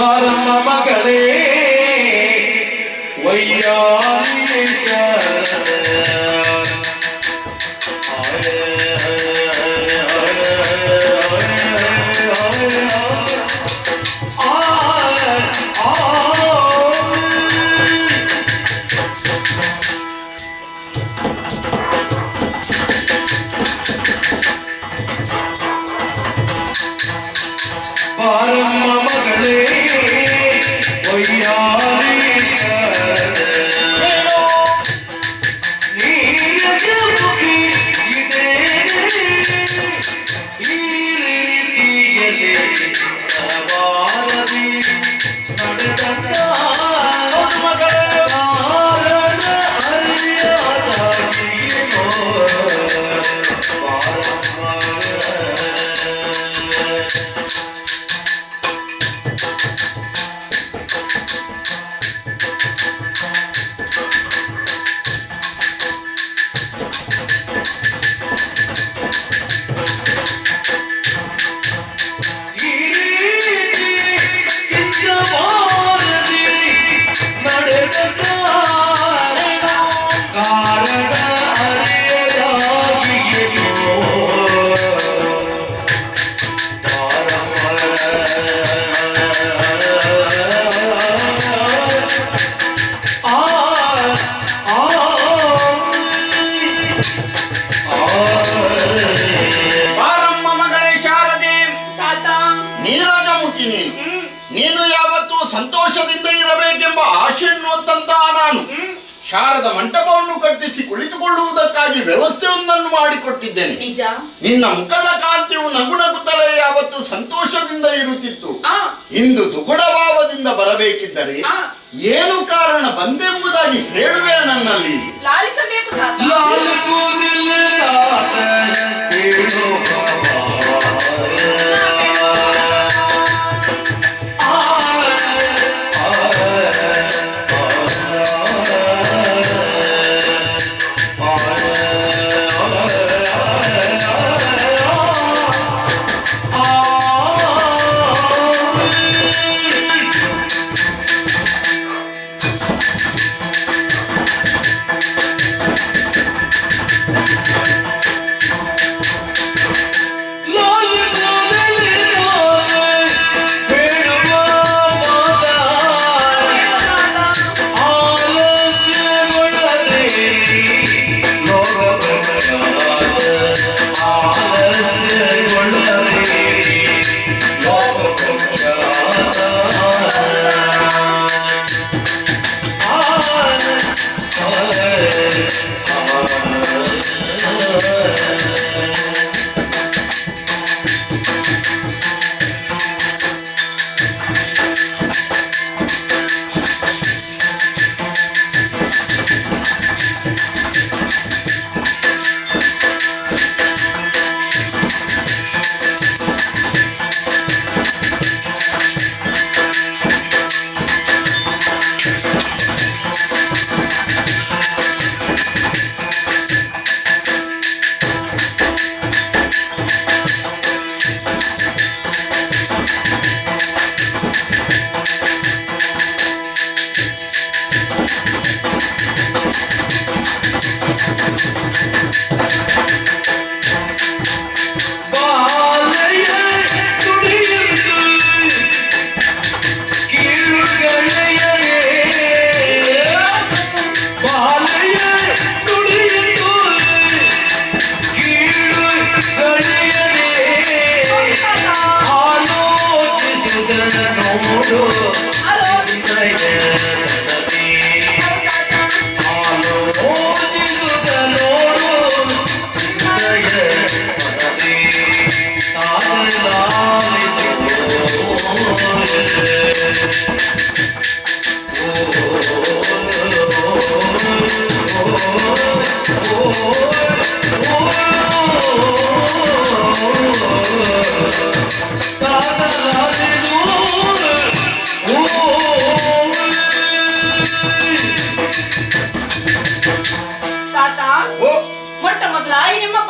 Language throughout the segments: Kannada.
பாரம்ம மகளே ஒய்யா ನಾನು ಶಾರದ ಮಂಟಪವನ್ನು ಕಟ್ಟಿಸಿ ಕುಳಿತುಕೊಳ್ಳುವುದಕ್ಕಾಗಿ ವ್ಯವಸ್ಥೆಯೊಂದನ್ನು ಮಾಡಿಕೊಟ್ಟಿದ್ದೇನೆ. ನಿನ್ನ ಮುಖದ ಕಾಂತಿಯು ನಗು ನಗುತ್ತಲೇ ಯಾವತ್ತು ಸಂತೋಷದಿಂದ ಇರುತ್ತಿತ್ತು. ಇಂದು ದುಗುಡ ಭಾವದಿಂದ ಬರಬೇಕಿದ್ದರೆ ಏನು ಕಾರಣ ಬಂದೆಂಬುದಾಗಿ ಹೇಳುವೆ ನನ್ನಲ್ಲಿ.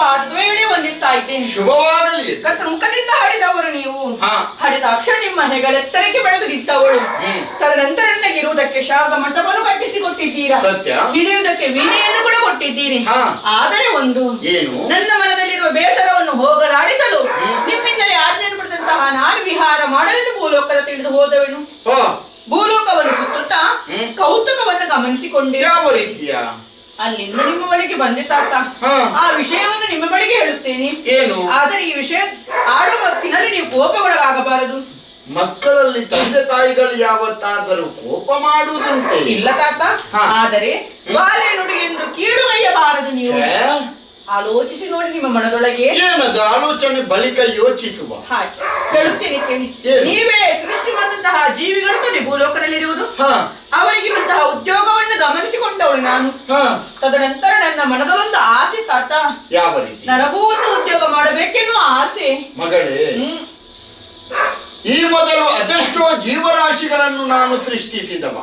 ಪಾದದೊಳಗೆ ವಂದಿಸ್ತಾ ಇದ್ದೇನೆ. ಶುಭವಾಗಲಿ. ಕಟ್ರುಮುಖದಿಂದ ಹಾಡಿದವರು ನೀವು. ಹಾಡಿದ ಅಕ್ಷರ ನಿಮ್ಮ ಹೆಗಲೆತ್ತರಕ್ಕೆ ಬೆಳೆದು ನಿಂತವಳು. ತದನಂತರ ನನಗಿರುವುದಕ್ಕೆ ಶಾರದ ಮಂಟಪವನ್ನು ಕಟ್ಟಿಸಿ ಕೊಟ್ಟಿದ್ದೀರಾ ಸತ್ಯ. ಹಿರಿಯುವುದಕ್ಕೆ ವೀಣೆಯನ್ನು ಕೂಡ ಕೊಟ್ಟಿದ್ದೀರಿ. ಆದರೆ ಒಂದು ಏನು? ನನ್ನ ಮನದಲ್ಲಿರುವ ಬೇಸರವನ್ನು ಹೋಗಲಾಡಿಸಲು ನಿಮ್ಮಿಂದಲೇ ಆಜ್ಞೆಯನ್ನು ಪಡೆದಂತಹ ನಾನು ವಿಹಾರ ಮಾಡಲೆಂದು ಭೂಲೋಕದ ತಿಳಿದು ಹೋದವೇನು. ಭೂಲೋಕವನ್ನು ಸುತ್ತುತ್ತಾ ಕೌತುಕವನ್ನು ಗಮನಿಸಿಕೊಂಡೆ. ಯಾವ ರೀತಿಯ? ಅಲ್ಲಿಂದ ನಿಮ್ಮ ಬಳಿಗೆ ಬಂದೆ ತಾತ. ಹಾ. ಆ ವಿಷಯವನ್ನು ನಿಮ್ಮ ಬಳಿಗೆ ಹೇಳುತ್ತೇನೆ. ಏನು? ಆದರೆ ಈ ವಿಷಯ ಆಡುವ ಹೊತ್ತಿನಲ್ಲಿ ನೀವು ಕೋಪಗೊಳಗಾಗಬಾರದು. ಮಕ್ಕಳಲ್ಲಿ ತಂದೆ ತಾಯಿಗಳು ಯಾವತ್ತಾದರೂ ಕೋಪ ಮಾಡುವುದುಂಟೆ? ಇಲ್ಲ ತಾತ. ಹಾ. ಆದರೆ ಬಾಲೆ ನುಡಿ ಎಂದು ಕೀಳುಗೈಯಬಾರದು ನೀವು. ಛೇ, ಆಲೋಚಿಸಿ ನೋಡಿ ನಿಮ್ಮ ಮನದೊಳಗೆ. ಏನದು? ಆಲೋಚನೆ ಬಳಿಕ ಯೋಚಿಸುವ. ಹಾಗೆ. ಹೇಳುತ್ತೇನೆ ಕೇಳಿ. ಏನು? ನೀವೇ ಸೃಷ್ಟಿ ಮಾಡಿದಂತಹ ಜೀವಿಗಳು ನೋಡಿ ಭೂಲೋಕದಲ್ಲಿರುವುದು. ಹಾ. ಉದ್ಯೋಗವನ್ನು ನಾನು. ತದನಂತರ ನನ್ನ ಮನದಲ್ಲೊಂದು ಆಸೆ ತಾತ. ಯಾವ ರೀತಿ? ನನಗೂ ಒಂದು ಉದ್ಯೋಗ ಮಾಡಬೇಕೆನ್ನುವ ಆಸೆ. ಮಗಳೇ ಈ ಮೊದಲು ಅದೆಷ್ಟೋ ಜೀವರಾಶಿಗಳನ್ನು ನಾನು ಸೃಷ್ಟಿಸಿದವ.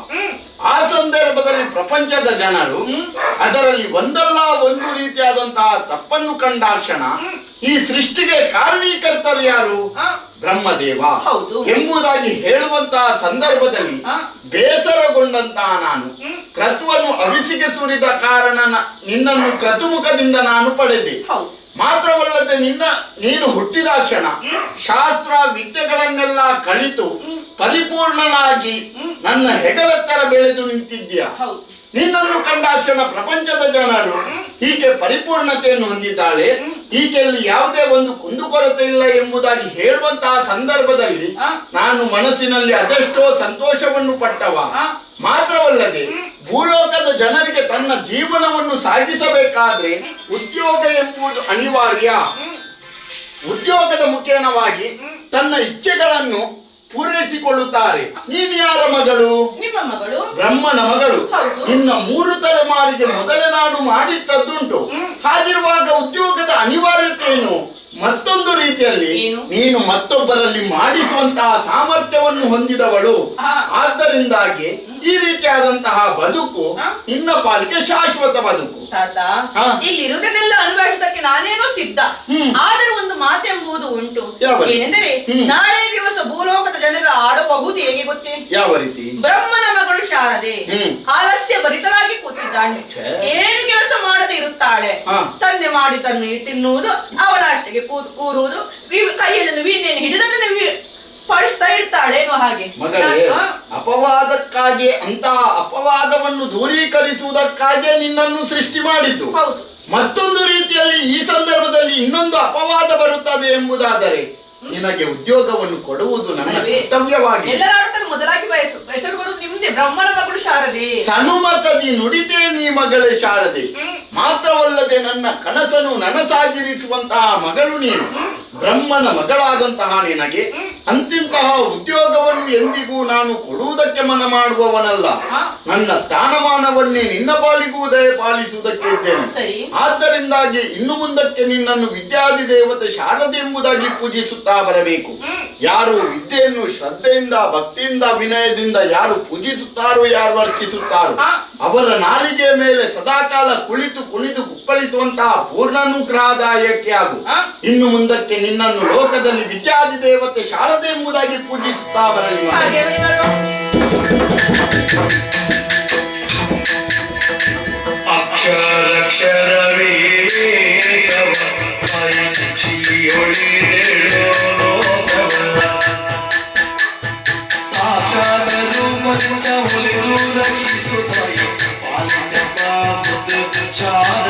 ಆ ಸಂದರ್ಭದಲ್ಲಿ ಪ್ರಪಂಚದ ಜನರು ಅದರಲ್ಲಿ ಒಂದಲ್ಲ ಒಂದು ರೀತಿಯಾದಂತಹ ತಪ್ಪನ್ನು ಕಂಡಾಕ್ಷಣ ಈ ಸೃಷ್ಟಿಗೆ ಕಾರಣೀಕರ್ತರು ಯಾರು? ಬ್ರಹ್ಮದೇವ. ಎಂಬುದಾಗಿ ಹೇಳುವಂತಹ ಸಂದರ್ಭದಲ್ಲಿ. ಬೇಸರಗೊಂಡಂತಹ ನಾನು. ಕ್ರತುವನ್ನು ಅವಿಸಿಗೆ ಸುರಿದ ಕಾರಣ ನಿನ್ನನ್ನು ಕ್ರತುಮುಖದಿಂದ ನಾನು ಪಡೆದೆ. ಮಾತ್ರವಲ್ಲದೆ ನಿನ್ನ ನೀನು ಹುಟ್ಟಿದ ಕ್ಷಣ ಶಾಸ್ತ್ರ ವಿದ್ಯೆಗಳನ್ನೆಲ್ಲ ಕಲಿತು ಪರಿಪೂರ್ಣನಾಗಿ ನನ್ನ ಹೆಗಲತ್ತರ ಬೆಳೆದು ನಿಂತಿದ್ದೀಯ? ನಿನ್ನನ್ನು ಕಂಡಾಕ್ಷಣ ಪ್ರಪಂಚದ ಜನರು ಈಕೆ ಪರಿಪೂರ್ಣತೆಯನ್ನು ಹೊಂದಿದ್ದಾಳೆ. ಈಕೆಯಲ್ಲಿ ಯಾವುದೇ ಒಂದು ಕುಂದುಕೊರತೆ ಇಲ್ಲ ಎಂಬುದಾಗಿ ಹೇಳುವಂತಹ ಸಂದರ್ಭದಲ್ಲಿ ನಾನು ಮನಸ್ಸಿನಲ್ಲಿ ಅದೆಷ್ಟೋ ಸಂತೋಷವನ್ನು ಪಟ್ಟವ. ಮಾತ್ರವಲ್ಲದೆ ಭೂಲೋಕದ ಜನರಿಗೆ ತನ್ನ ಜೀವನವನ್ನು ಸಾಗಿಸಬೇಕಾದ್ರೆ ಉದ್ಯೋಗ ಎಂಬುದು ಅನಿವಾರ್ಯ. ಉದ್ಯೋಗದ ಮುಖೇನವಾಗಿ ತನ್ನ ಇಚ್ಛೆಗಳನ್ನು ಪೂರೈಸಿಕೊಳ್ಳುತ್ತಾರೆ. ನೀನು ಯಾರ ಮಗಳು? ನಿಮ್ಮ ಮಗಳು? ಬ್ರಹ್ಮನ ಮಗಳು. ಹೌದು. ಇನ್ನ ಮೂರು ತಲೆಮಾರಿಗೆ ಮೊದಲೇ ನಾನು ಮಾಡಿಟ್ಟದ್ದುಂಟು. ಹಾಗಿರುವಾಗ ಉದ್ಯೋಗದ ಅನಿವಾರ್ಯತೆಯನ್ನು ಮತ್ತೊಂದು ರೀತಿಯಲ್ಲಿ ನೀನು ಮತ್ತೊಬ್ಬರಲ್ಲಿ ಮಾಡಿಸುವಂತಹ ಸಾಮರ್ಥ್ಯವನ್ನು ಹೊಂದಿದವಳು. ಆದ್ದರಿಂದಾಗಿ ಈ ರೀತಿಯಾದಂತಹ ಬದುಕು ಇನ್ನ ನಿನ್ನ ಪಾಲಿಗೆ ಶಾಶ್ವತ ಬದುಕು. ಇಲ್ಲಿರುವುದನ್ನೆಲ್ಲ ಅನುಭವಿಸೋದಕ್ಕೆ ನಾನೇನೋ ಸಿದ್ಧ. ಆದರೆ ಒಂದು ಮಾತೆಂಬುದು ಉಂಟು? ಏನೆಂದರೆ. ನಾಳೆ ದಿವಸ ಭೂಲೋಕದ ಜನರು ಆಡಬಹುದು ಹೇಗೆ ಗೊತ್ತೇ? ಯಾವ ರೀತಿ? ಬ್ರಹ್ಮನ ಮಗಳು ಶಾರದೆ. ಆಲಸ್ಯ ಭರಿತರಾಗಿ ಕೂತಿದ್ದಾಳೆ. ಏನು ಕೆಲಸ ಇರುತ್ತಾಳೆ. ತಂದೆ ಮಾಡಿ ತನ್ನ ತಿನ್ನುವುದು ಅವಳ ಅಷ್ಟಕ್ಕೆ ಕೂ- ಕೂರುವುದು. ಕೈಯಲ್ಲಿ ವೀಣೆಯನ್ನು ಹಿಡಿದದನ್ನು ವಿ- ಪಡಿಸ್ತಾ ಇರ್ತಾಳೆ ಹಾಗೆ. ಅಪವಾದಕ್ಕಾಗಿ ಅಂತ ಅಪವಾದವನ್ನು ದೂರೀಕರಿಸುವುದಕ್ಕಾಗಿ ನಿನ್ನನ್ನು ಸೃಷ್ಟಿ ಮಾಡಿದ್ದು. ಹೌದು. ಮತ್ತೊಂದು ರೀತಿಯಲ್ಲಿ ಈ ಸಂದರ್ಭದಲ್ಲಿ ಇನ್ನೊಂದು ಅಪವಾದ ಬರುತ್ತದೆ ಎಂಬುದಾದರೆ ನಿನಗೆ ಉದ್ಯೋಗವನ್ನು ಕೊಡುವುದು ನನ್ನ? ಕರ್ತವ್ಯವಾಗಿದೆ. ಮೊದಲಾಗಿ ಬರುವುದು ನಿಮ್ದೆ ಬ್ರಹ್ಮನ ಮಗಳು ಶಾರದೆ. ಸನುಮತದಿ ನುಡಿದೇ ನೀ ಮಗಳೇ ಶಾರದೆ. ಮಾತ್ರವಲ್ಲದೆ ನನ್ನ ಕನಸನ್ನು ನನಸಾಗಿರಿಸುವಂತಹ ಮಗಳು ನೀನು. ಬ್ರಹ್ಮನ ಮಗಳಾದಂತಹ ನಿನಗೆ ಅಂತಿಂತಹ ಉದ್ಯೋಗವನ್ನು ಎಂದಿಗೂ ನಾನು ಕೊಡುವುದಕ್ಕೆ ಮನ ಮಾಡುವವನಲ್ಲ. ನನ್ನ ಸ್ಥಾನಮಾನವನ್ನೇ ನಿನ್ನ ಪಾಲಿಗೂ ದಯ ಪಾಲಿಸುವುದಕ್ಕೆ ಇದ್ದೇನೆ. ಆದ್ದರಿಂದಾಗಿ ಇನ್ನು ಮುಂದಕ್ಕೆ ನಿನ್ನನ್ನು ವಿದ್ಯಾದಿ ದೇವತೆ ಶಾರದೆ ಎಂಬುದಾಗಿ ಪೂಜಿಸುತ್ತಾ ಬರಬೇಕು. ಯಾರು ವಿದ್ಯೆಯನ್ನು ಶ್ರದ್ಧೆಯಿಂದ ಭಕ್ತಿಯಿಂದ ವಿನಯದಿಂದ ಯಾರು ಪೂಜಿಸುತ್ತಾರೋ ಯಾರು ಅರ್ಚಿಸುತ್ತಾರೋ ಅವರ ನಾಲಿಗೆಯ ಮೇಲೆ ಸದಾಕಾಲ ಕುಳಿತು ಕುಣಿದು ಕುಪ್ಪಳಿಸುವಂತಹ ಪೂರ್ಣಾನುಗ್ರಹದಾಯಕ್ಕೆ ಆಗು. ಇನ್ನು ಮುಂದಕ್ಕೆ ನಿನ್ನನ್ನು ಲೋಕದಲ್ಲಿ ವಿದ್ಯಾದಿ ದೇವತೆ ಶಾರದೆ ಕಳದೆ ಮೂದಾಗಿ ಪೂಜಿಸುತ್ತಾ ಬರಲಿ ಅಕ್ಷರಕ್ಷರವೇ ಸಾಕ್ಷಾದ ರೂಪದಿಂದ ಒಲಿದು ಚಾರ